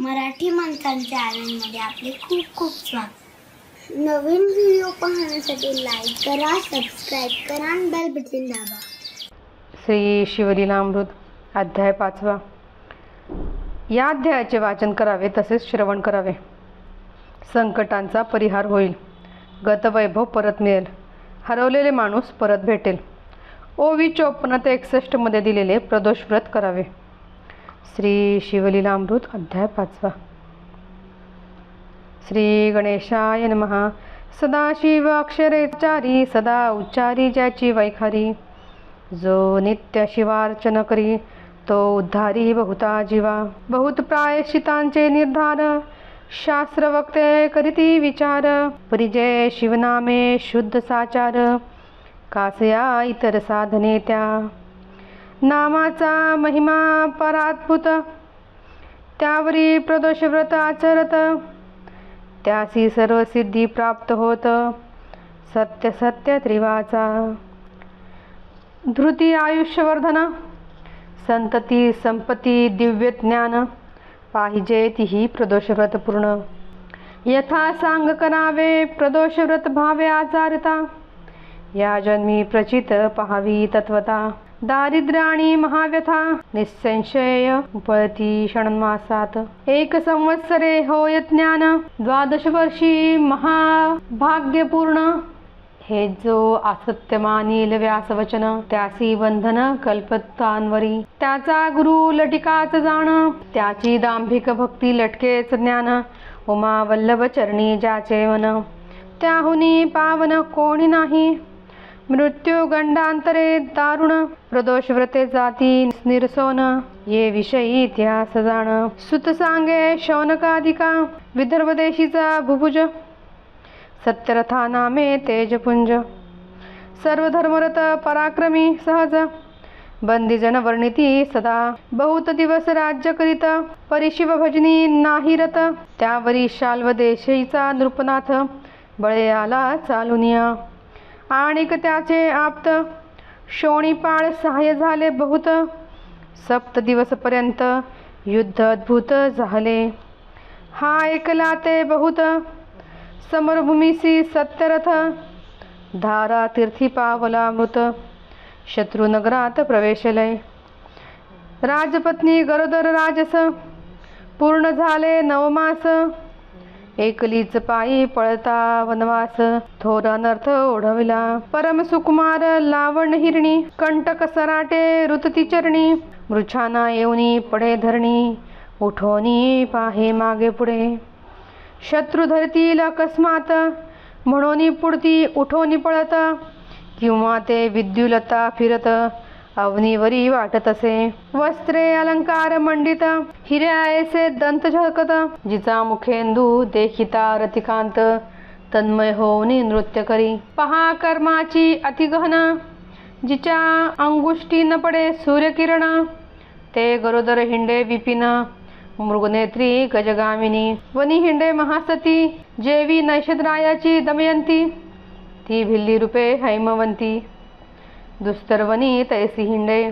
मराठी माणसांच्या आनंदमध्ये आपले खूप खूप स्वागत. नवीन व्हिडिओ पाहण्यासाठी लाईक करा सबस्क्राईब करा आणि बेल बटन दाबा. श्री शिवलीलामृत अध्याय पाचवा. या अध्यायाचे वाचन करावे तसेच श्रवण करावे. संकटांचा परिहार होईल. गतवैभव परत मिळेल. हरवलेले माणूस परत भेटेल. ओवी चोपन्न ते एकसष्टमध्ये दिलेले प्रदोष व्रत करावे. श्री शिवलीलामृत अध्याय पाचवा. श्री गणेशाय नमः. सदाशिव अक्षरेचारी सदा उच्चारी ज्याची वैखारी. जो नित्य शिवार्चन करी तो उद्धारी बहुता जीवा. बहुत प्रायश्चितांचे निर्धार. शास्त्र वक्ते करीती विचार. परिजय शिवनामे शुद्ध साचार. कासया इतर साधने त्या. नामाचा महिमा परात्भुत. त्यावरी प्रदोष व्रत आचरत. त्यासी सर्व सिद्धी प्राप्त होत. सत्य सत्य त्रिवाचा. धृती आयुष्यवर्धन. संतती संपती दिव्य ज्ञान. पाहिजे तीही प्रदोषव्रत पूर्ण. यथा सांग करावे प्रदोषव्रत भावे आचारता. या जन्मी प्रचित पहावी तत्वता. दारिद्राणी महाव्यथा निसंशय उपळती षण्मासात एक संवत्सरे होय ज्ञान द्वादश वर्षी महाभाग्यपूर्ण। हे जो असत्य मानील व्यासवचन त्यासी बंधन कल्पतांवरी त्याचा गुरु लटिकाच जाण त्याची दांभिक भक्ती लटकेच ज्ञान। उमा वल्लभ चरणी ज्याचे मन त्याहुनी पावन कोणी नाही। मृत्यू गंडांतरे दारुण प्रदोष व्रते जाती निरसोन ये विषयी इतिहास जाण। सुत सांगे शौनकाधिका विदर्भ देशीचा भुभुज। सत्यरथा नामे तेजपुंज। सर्व धर्मरत पराक्रमी सहज। बंदीजन वर्णिती सदा। बहुत दिवस राज्य करीत। परिशिव भजनी नाही रथ त्यावरी शाल्व देशीचा नृपनाथ। बळे आला चालुनिया। आणिक त्याचे आप्त. शोणीपाळ सहाय्य झाले बहुत. सप्त दिवसपर्यंत युद्ध अद्भुत झाले. हा ऐकला ते बहुत. समरभूमीसी सत्यरथ. धारा तीर्थी पावला मृत शत्रुनगरात प्रवेशलय राजपत्नी गरोदर राजस. पूर्ण झाले नवमास. एकलीच पायी पळता वनवास थोर अनर्थ ओढविला. परम सुकुमार लावण हिरणी कंटक सराटे ऋतती चरणी मृछाना येऊनी पडे धरणी उठोनी पाहे मागे पुढे. शत्रू धरतील अकस्मात म्हणून पुढती उठोनी पळत किंवा ते विद्युलता फिरत अवनीवरी वाटत असे. वस्त्रे अलंकार मंडित. हिऱ्यायसे दंत झळकत. जिचा मुखेंदू देखिता रतिकांत. तन्मय होऊन नृत्य करी. पहा कर्माची अतिगहन. जिच्या अंगुष्टी न पडे सूर्यकिरण. ते गरोदर हिंडे विपिन. मृगनेत्री गजगामिनी. वनी हिंडे महासती. जेवी नैषद्रायाची दमयंती. ती भिल्ली रूपे हैमवंती. दुस्तरवनी तैसी हिंडे.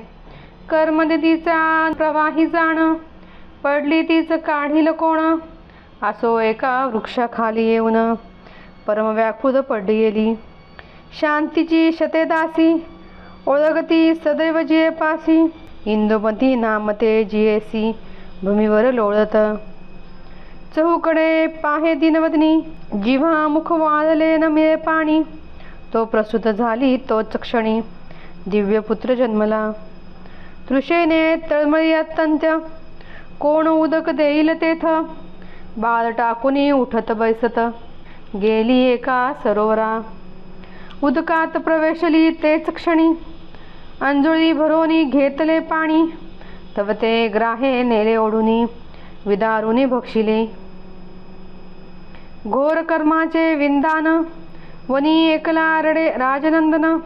कर्मदितीचा प्रवाही जाण पडली तीच काढील कोण? असो एका वृक्षाखाली येऊन परमव्याकुद पडली गेली. शांतीची शतेदासी ओळखती सदैव जिये पासी. इंदुमती नामते जियेसी भूमीवर लोळत. चहूकडे पाहे दिनवदनी जिव्हा मुख वाळले न मिळे पाणी. तो प्रसूत झाली तोच दिव्य दिव्यपुत्र जन्मला. तृषेने तळमळी अत्यंत्य कोण उदक देईल तेथ? बाळ टाकुनी उठत बैसत. गेली एका सरोवरा. उदकात प्रवेशली तेच क्षणी. अंजुळी भरोनी घेतले पाणी. तव ते ग्राहे नेले ओढुनी. विदारुनी भक्षिले. घोर कर्माचे विंदान. वनी एकला रडे राजनंदन.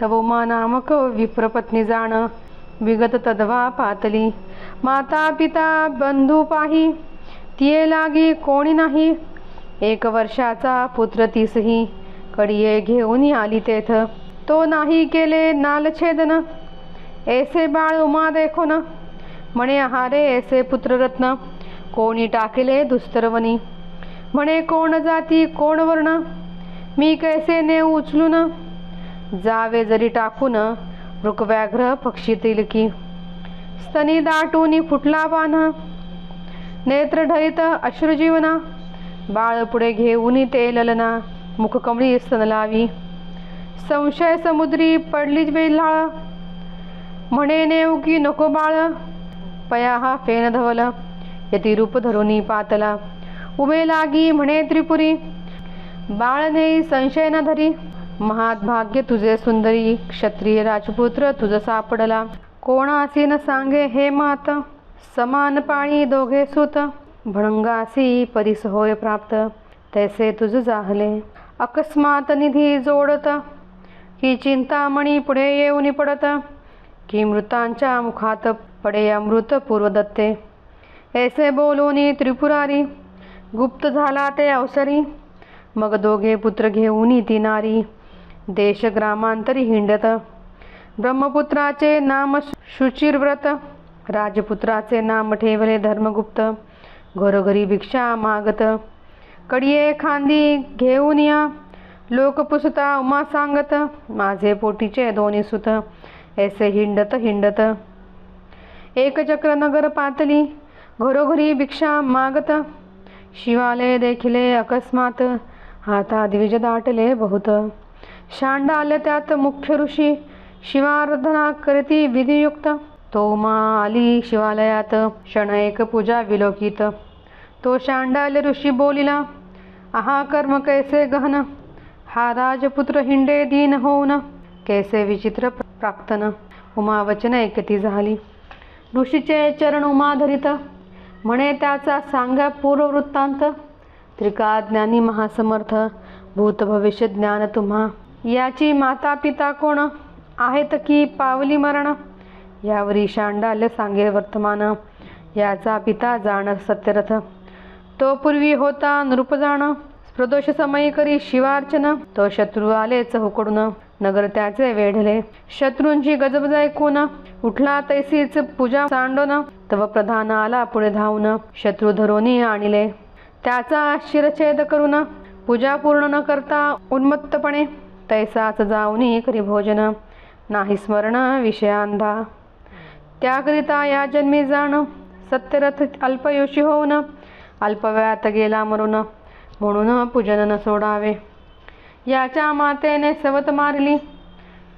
तव नामक विप्रपत्नी जाण विगत तद्वा पातली. माता पिता बंधू पाही तिये लागी कोणी नाही. एक वर्षाचा पुत्र तीसही कडिये घेऊन आली तेथ. तो नाही केले नालछेदन. ऐसे बाळ उमा देखो ना म्हणे आहारे ऐसे पुत्ररत्न. कोणी टाकेले दुस्तरवनी. म्हणे कोण जाती कोण वर्ण. मी कैसे नेऊ ना जावे जरी टाकून मृगव्याघ्र पक्षी तिलकी स्तनी दाटून फुटला पान नेत्र ढळित अश्रुजीवना. बाळ पुढे घेऊन ते ललना. मुखकमळी स्तन लावी. संशय समुद्री पडली बेल्हाळ म्हणे नेऊ की नको बाळ. पया हा फेन धवल. यती रूप धरुनी पातला. उभे लागी म्हणे त्रिपुरी. बाळ नेई संशय न धरी. महाभाग्य तुझे सुंदरी क्षत्रिय राजपुत्र तुझ सापडला. कोणासी न सांगे हे मात? समान पाणी दोघे सुत. भणंगासी परिस होय प्राप्त. तैसे तुझ जाहले. अकस्मात निधी जोडत. ही चिंतामणी पुढे येऊन पडत. की मृतांच्या मुखात पडे अमृत पूर्वदत्ते. ऐसे बोलूनी त्रिपुरारी. गुप्त झाला ते अवसरी. मग दोघे पुत्र घेऊन ती नारी. देशग्रामांतरी हिंडत. ब्रह्मपुत्राचे नाम शुचिरव्रत राजपुत्राचे नाम ठेवले धर्मगुप्त. घरोघरी भिक्षा मागत. कडिये खांदी घेऊन या. लोक पुसता उमा सांगत. माझे पोटीचे दोन्ही सुत. ऐसे हिंडत हिंडत. एकचक्र नगर पातली. घरोघरी भिक्षा मागत. शिवालय देखिले अकस्मात. हाता द्विज दाटले बहुत. शांड त्यात मुख्य ऋषी शिवाराधना करती विधियुक्त. तो मा आली शिवालयात क्षण एक पूजा विलोकित. तो शांडाल ऋषी बोलिला आहा कर्म कैसे गहन? हा राजपुत्र हिंडे दीन होऊन कैसे विचित्र प्राप्तन? उमा वचन ऐकती झाली. ऋषीचे चरण उमाधरित म्हणे त्याचा सांगा पूर्ववृत्तांत त्रिकाज्ञानी महासमर्थ भूत भविष्य ज्ञान तुम्हा याची माता पिता कोण आहेत की पावली मरण? यावरी शांडाल्य सांगे वर्तमान. याचा पिता जाण सत्यरथ. तो पूर्वी होता नृपजाण. प्रदोष समयी करी शिवार्चन. तो शत्रू आलेच हुकडून नगर त्याचे वेढले. शत्रूंची गजबज ऐकून उठला तैसीच पूजा सांडून. तव प्रधान आला पुढे धावून. शत्रू धरोनी आणले. त्याचा शिरछेद करून. पूजा पूर्ण न करता उन्मत्तपणे तैसाच जाऊनी करी भोजन नाही स्मरण विषयांधा। त्याकरिता या जन्मी जाण सत्यरथ अल्पयोशी होऊन अल्पव्यात गेला मरून म्हणून पूजन न सोडावे। याच्या मातेने सवत मारली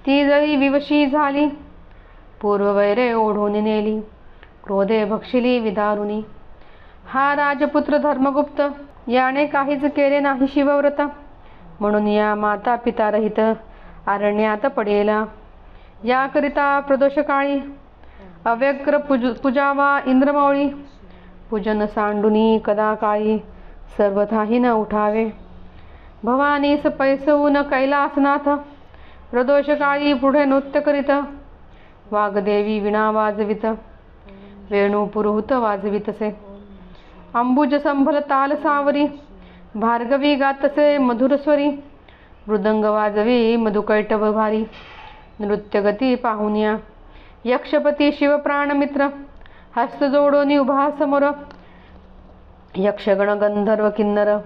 ती जरी विवशी झाली पूर्ववैरे ओढून नेली क्रोधे भक्षिली विदारुनी। हा राजपुत्र धर्मगुप्त याने काहीच केले नाही शिवव्रत। म्हणून या माता पिता रहित अरण्यात पडेला. याकरिता प्रदोषकाळी अव्यग्र पूज पूजावा इंद्रमौळी पूजन सांडुनी कदा काळी सर्वथाही न उठावे. भवानीस पैसवून कैलासनाथ प्रदोषकाळी पुढे नृत्य करीत वाघदेवी विणा वाजवित वेणू पुरोहित वाजवितसे. अंबुज संभल ताल सावरी भार्गवी गातसे मधुरस्वरी मृदंग वाजवी मधुकैटभ भारी नृत्यगती पाहुण्या यक्षपती शिवप्राणमित्र हस्त जोडोनी उभा समोर. यक्षगण गंधर्व किन्नर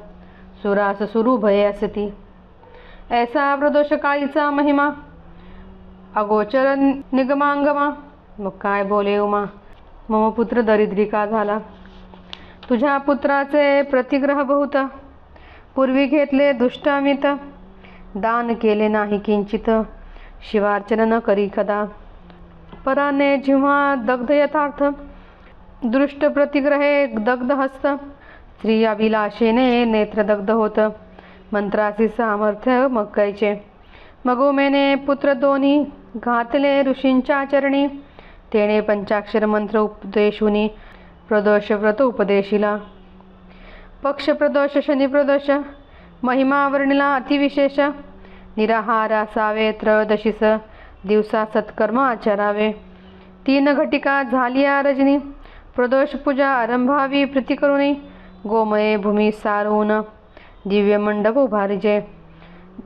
सुरास सुरू भये असती. ऐसा प्रदोष काळीचा महिमा अगोचर निगमांगमा. मग काय बोले उमा? मम पुत्र दरिद्रिका झाला. तुझ्या पुत्राचे प्रतिग्रह बहुत. पूर्वी घेतले दुष्टामित. दान केले नाही किंचित. शिवार्चन न करी कदा. पराने जेव्हा दग्ध यथार्थ. दृष्ट प्रतिग्रहे दग्ध हस्त. स्त्री अभिलाषेने नेत्रदग्ध होत. मंत्राचे सामर्थ्य मक्कायचे. मगोमेने पुत्र दोन्ही घातले ऋषींच्या चरणी. तेने पंचाक्षर मंत्र उपदेशुनी. प्रदोषव्रत उपदेशिला. पक्षप्रदोष शनिप्रदोष महिमावर्णिला महिमा वर्णिला अतिविशेष निराहार असावे त्रयोदशीस दिवसा सत्कर्म आचरावे. तीन घटिका झाली रजनी. प्रदोष पूजा आरंभावी प्रतिकरुणी गोमये भूमी सारून दिव्य मंडप उभारिजे.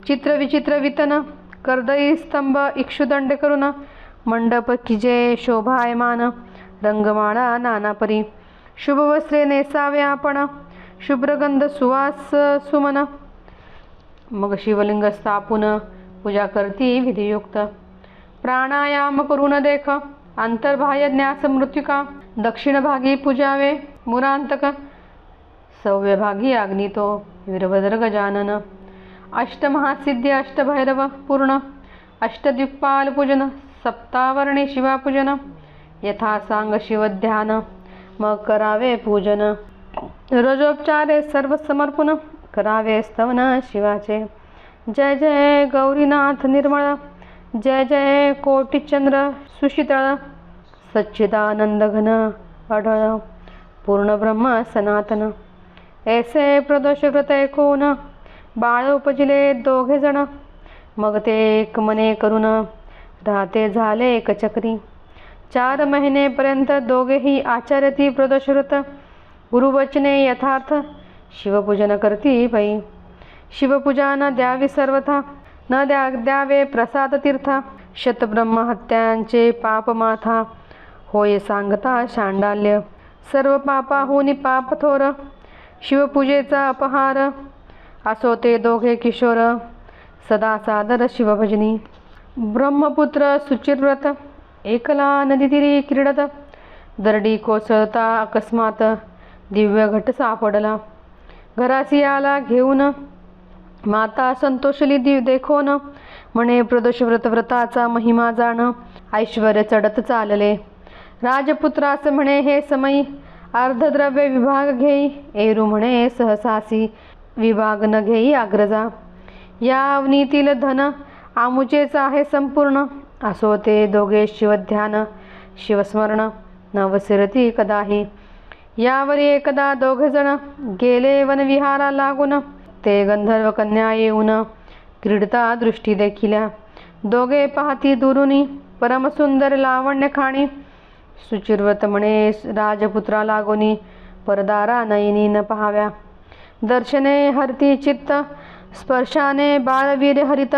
चित्र विचित्र वितन कर्दई स्तंभ इक्षुदंड करून मंडप किजे शोभायमान रंगमाळा नानापरी. शुभवस्त्रे नेसावे आपण. शुभ्रगंध सुवास सुमन. मग शिवलिंग स्थापून पूजा करती विधियुक्त. प्राणायाम करून देख. अंतर्बाह्य ज्ञास मृत्युका. दक्षिण भागी पूजावे मुरांतक. सव्यभागी अग्नितो वीरभद्र गजानन अष्टमहासिद्धी अष्टभैरव पूर्ण. अष्टद्युक्पाल पूजन सप्तावर्णी शिवापूजन यथा सांग शिवध्यान मग करावे पूजन. रजोपचारे सर्व समर्पण करावे स्तवन शिवाचे. जय जय गौरीनाथ निर्मळ. जय जय कोटिचंद्र सुशीतळ. सच्चिदानंद घन अढळ. पूर्ण ब्रह्म सनातन. ऐसे प्रदोष व्रत कोण बाळ उपजिले दोघे जण. मग ते एक मने करून राहते झाले एकचक्री. चार महिनेपर्यंत दोघेही आचार्यती प्रदोषव्रत गुरुवचने यथार्थ शिवपूजन करती बाई. शिवपूजा न द्यावी सर्वथा न द्या द्यावे प्रसाद तीर्थ शतब्रह्महत्यांचे पापमाथा होय सांगता शांडाल्य सर्व पापाहुनी पाप थोर. शिवपूजेचा अपहार असो ते दोघे किशोर. सदा सादर शिवभजनी. ब्रह्मपुत्र सुचिरव्रत एकला नदीतीरी क्रीडत. दरडी कोसळता अकस्मात दिव्य घट सापडला. घरासी आला घेऊन माता संतोषली दिव देखोन. म्हणे प्रदोषव्रत व्रताचा महिमा जाण ऐश्वर चढत चालले. राजपुत्रास म्हणे हे समयी अर्धद्रव्य विभाग घेई. एरू म्हणे सहसासी विभाग न घेई अग्रजा या अवनीतील धन आमुचेच आहे संपूर्ण. असो ते दोघे शिवध्यान शिवस्मरण नवसिरती कदाही. यावरी एकदा दोघेजण गेले वनविहारा लागून. ते गंधर्व कन्या येऊन क्रीडता दृष्टी देखिल्या दोघे पाहती दुरुनी परमसुंदर लावण्य खाणी. सुचिरवत म्हणे राजपुत्रा लागोनी परदारा नयनी न पाहाव्या. दर्शने हरती चित्त स्पर्शाने बाळवीर हरित.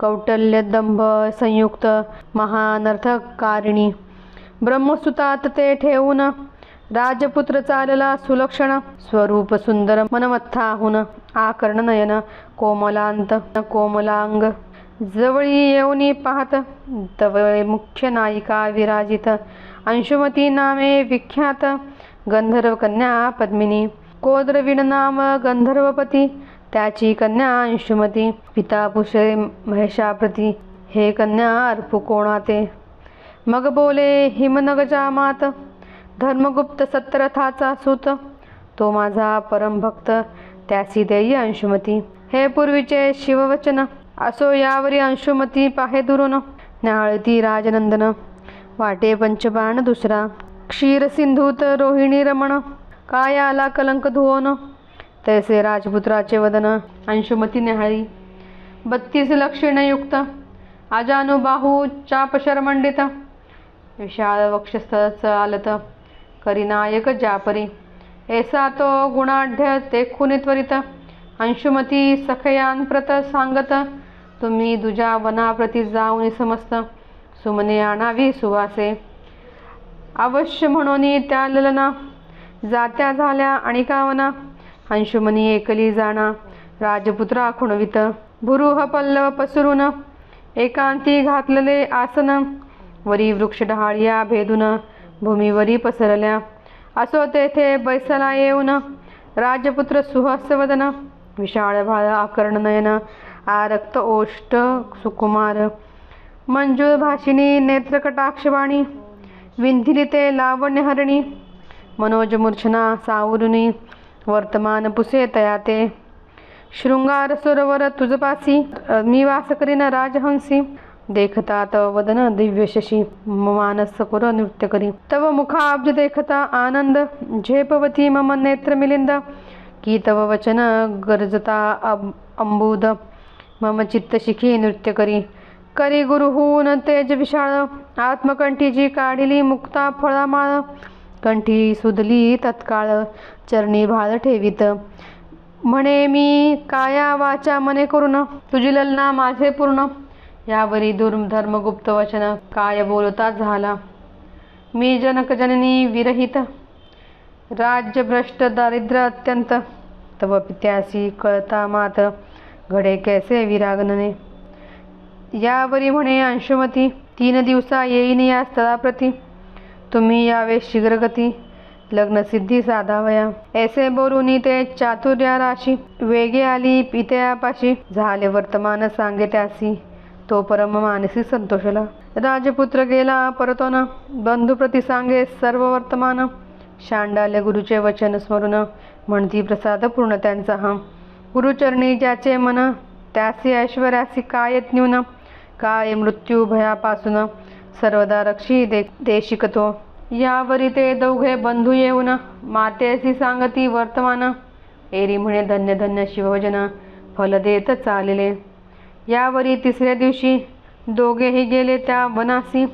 कौटल्य दंभ संयुक्त महानर्थकारिणी ब्रह्मसुतात ते ठेवून राजपुत्र चालला सुलक्षण स्वरूप सुंदर मनमत्थाहून आकर्ण नयन कोमलांत कोमलांग जवळी येऊनी पाहत तवळे मुख्य नायिका विराजित अंशुमती नामे विख्यात गंधर्व कन्या पद्मिनी कोद्रविण नाम गंधर्वपती त्याची कन्या अंशुमती पिता पुषे महेशाप्रती हे कन्या अर्पु कोणाते मग बोले हिमनगजा मात धर्मगुप्त सत्रथाचा सुत. तो माझा परमभक्त त्यासी देई अंशुमती. हे पूर्वीचे शिववचन. असो यावरी अंशुमती पाहे दुरून. न्याळती राजनंदन. वाटे पंचबाण दुसरा. क्षीरसिंधूत रोहिणी रमण. काय आला कलंक धुवन. तैसे राजपुत्राचे वदन. अंशुमती न्याहाळी बत्तीस लक्षणयुक्त. अजानुबाहू चापशरमंडित. विशाळ वक्षस्थळ चालत करिनायक जापरी। ऐसा तो गुणाढ्य देखुनी त्वरित। अंशुमती सखयांप्रत सांगत तुम्ही दुजा वनाप्रती जाऊन समस्त सुमने आणावी सुवासे। अवश्य म्हणून त्या ललना जात्या झाल्या आणिकावना अंशुमनी एकली जाणा राजपुत्रा खुणवित। भुरुह पल्लव पसरून एकांती घातलेले आसन। वरी वृक्ष डहाळ्या भेदून भूमीवरी पसरल्या. असो तेथे बैसला येऊन. राजपुत्र सुहस्वदन विशाळ भाळ आकर्ण नयन आरक्त ओष्ट सुकुमार. मंजूर भाषिणी नेत्रकटाक्षवाणी विंधिलिते ते मनोज मनोजमूर्छना सावरुनी वर्तमान पुसे तयाते. शृंगार सरोवर तुझपासी मी वास करीन राजहंसी. देखता तव वदन दिव्य शशी मानस कुर नृत्य करी। तव मुखाब्ज देखता आनंद झेपवती मम नेत्र मिलिंद की तव वचन गरजता अब- अंबुद मम चित्त शिखी नृत्य करी। करी गुरुहून तेज विशाळ। आत्मकंठीची काढिली मुक्ता फळामाळ। कंठी सुधली तत्काळ चरणी भाळ ठेवित। म्हणे मी काया वाचा मने करून तुझी ललना माझे पूर्ण। यावरी दुर्म धर्मगुप्त वचन काय बोलता झाला. मी जनकजननी विरहित. राज्यभ्रष्ट दारिद्र्य अत्यंत. तव पित्यासी कळता मात. घडे कैसे विरागनने? यावरी म्हणे अंशुमती तीन दिवसा येईन या स्थळाप्रती. तुम्ही यावे शीघ्रगती. लग्नसिद्धी साधावया. ऐसे बोलूनी ते चातुर्या राशी वेगे आली पित्यापाशी. झाले वर्तमान सांगे त्यासी तो परम मानसी संतोषला. राजपुत्र गेला परतो ना बंधुप्रती सांगे सर्व वर्तमान. शांडाल्य गुरुचे वचन स्मरून म्हणती प्रसाद पूर्ण त्यांचा. हा गुरुचरणी ज्याचे मन त्यासी ऐश्वर्यासी काय न्यून काय मृत्यू भयापासून सर्वदा रक्षी दे देशिकतो. यावरी ते दोघे बंधू येऊन मातेसी सांगती वर्तमान. एरी म्हणे धन्य धन्य शिवभजन फल देत चालले. यावरी तिसऱ्या दिवशी दोघेही गेले त्या वनासी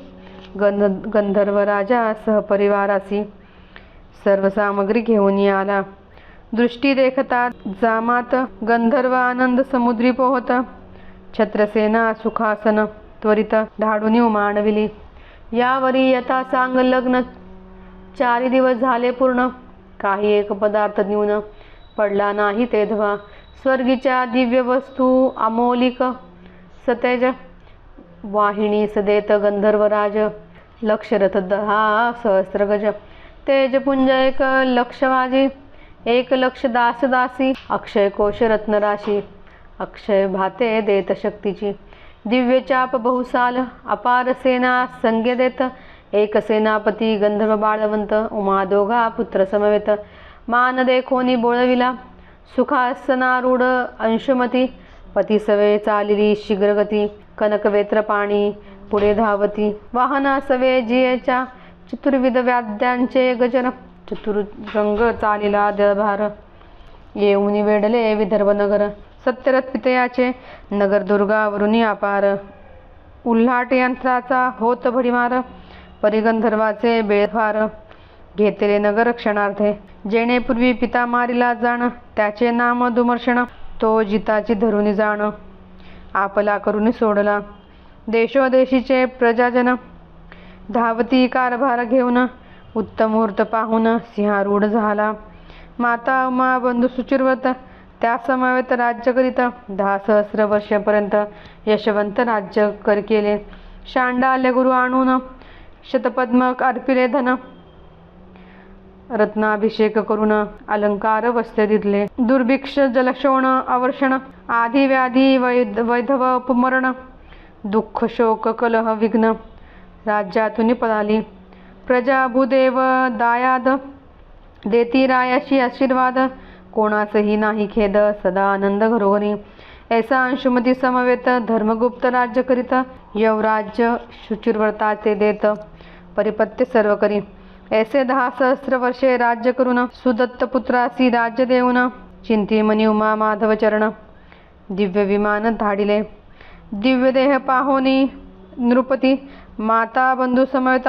गंध गंधर्व राजा सहपरिवारासी. सर्व सामग्री घेऊन आला दृष्टी देखता जामात गंधर्व आनंद समुद्री पोहत. छत्रसेना सुखासन त्वरित धाडून मांडविली यावरी यथा सांग लग्न. चारी दिवस झाले पूर्ण. काही एक पदार्थ न्यून पडला नाही ते धवा. स्वर्गीच्या दिव्य वस्तू अमोलिक सतेज वाहिनी सदेत गंधर्वराज लक्षरथ दहा सहस्रगज तेजपुंज एक लक्षवाजी एक लक्ष दास दासी अक्षय कोश रत्नराशी अक्षय भाते देत शक्तीची दिव्य चाप बहुसाल अपार सेना संज्ञ देत एक सेनापती गंधर्व बाळवंत उमा दोघा पुत्र समवेत मान देखोनी बोळविला सुखासनारूढ अंशुमती पती सवे चालिली शीघ्रगती कनकवेत्र पाणी पुढे धावती वाहना सवे जियेच्या चतुर्विध व्याद्यांचे गजन चतुर्रंग चालिला दळभार. येऊनी वेडले विदर्भ नगर सत्यरथ पितयाचे नगर दुर्गावरून अपार. उल्हाट यंत्राचा होत भडीमार परिगंधर्वाचे बेळफार घेतले नगरक्षणार्थे जेणेपूर्वी जेणे पूर्वी पिता मारिला जाण त्याचे नाम दुमर्षण तो जिताची धरून जाण आपला करून सोडला. देशोदेशीचे प्रजाजन धावती कारभार घेऊन उत्तम मुहूर्त पाहून सिंहारूढ झाला. माता उमा बंधू सुचिरवत त्यासमवेत राज्य करीत दहा सहस्र वर्षापर्यंत यशवंत राज्य कर केले. शांडाल्य गुरु आणून शतपद्म अर्पिले धन रत्नाभिषेक करून अलंकार वस्ते दिले दुर्भिक्ष जलक्षोण आवर्षण आधी व्याधी वैध वैधव उपमरण दुःख शोक कलह विघ्न राज्यातून पळाली प्रजा भूदेव दायाद देती रायाशी आशीर्वाद कोणाचंही नाही खेद सदा आनंद घरोघरी ऐसा अंशुमती समवेत धर्मगुप्त राज्य करीत यवराज्य शुचिरव्रताचे देत परिपत्य सर्व करी ऐसे दहा सहस्र वर्षे राज्य करून सुदत्त पुत्रासी राज्य देऊन। चिंतीमणी उमा माधव चरण। दिव्य विमान धाडिले। दिव्य देह पाहोनी नृपती। माता बंधू समवेत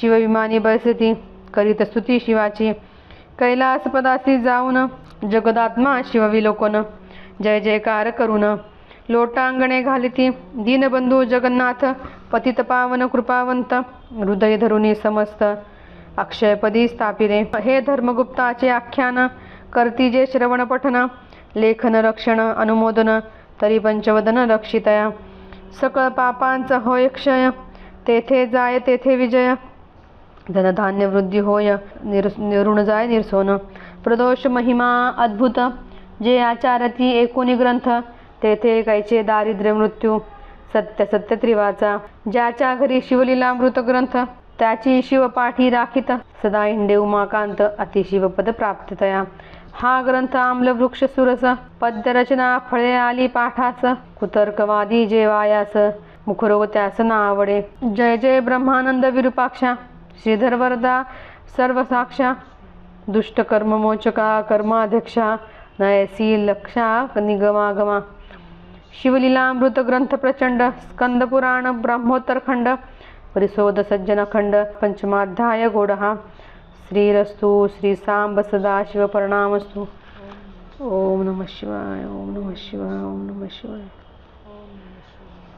शिवविमानी बसती। करीत स्तुती शिवाची। कैलासपदासी जाऊन। जगदात्मा शिवविलोकन जय जयकार करून लोटांगणे घालिती. दीनबंधू जगन्नाथ पतित पावन कृपावंत हृदय धरुणी समस्त. अक्षयपदी स्थापिले हे धर्मगुप्ताचे आख्यान करती जे श्रवण पठन लेखन रक्षण अनुमोदन तरी पंचवदन रक्षितया. सकळ पापांचा होय क्षय तेथे जाय तेथे विजय. धनधान्य वृद्धी होय निर निरुण जाय निर्सोन. प्रदोष महिमा अद्भुत. जे आचारती एकोणी ग्रंथ तेथे ऐकायचे दारिद्र्य मृत्यू सत्य सत्यत्रिवाचा ज्याच्या घरी शिवलीला ग्रंथ त्याची शिवपाठी राखित सदा इंडे उमाकांत अतिशिवपद प्राप्ततया हा ग्रंथ आम्ल वृक्ष सुरस पद्यरचना फळे आली पाठास कुतर्कवादी जे वायास मुखरोग त्यास ना आवडे जय जय ब्रह्मानंद विरूपाक्षा श्रीधर वरदा सर्वसाक्षा दुष्टकर्म मोचका कर्माध्यक्षा नयसी लक्षा निगमागमा. ಶಿವಲೀಲಾಮೃತ ಗ್ರಂಥ ಪ್ರಚಂಡ, ಸ್ಕಂದಪುರಾಣ, ಬ್ರಹ್ಮೋತ್ತರ ಖಂಡ ಪರಿಸೋದ ಸಜ್ಜನ ಖಂಡ, ಪಂಚಮಾಧ್ಯಾಯ ಗೋಡಃ, ಶ್ರೀರಸ್ತು, ಶ್ರೀ ಸಾಂಬ ಸದಾ ಶಿವ ಪರಿಣಾಮಸ್ತು ಓಂ ನಮಃ ಶಿವಾಯ, ಓಂ ನಮಃ ಶಿವಾಯ, ಓಂ ನಮಃ ಶಿವಾಯ.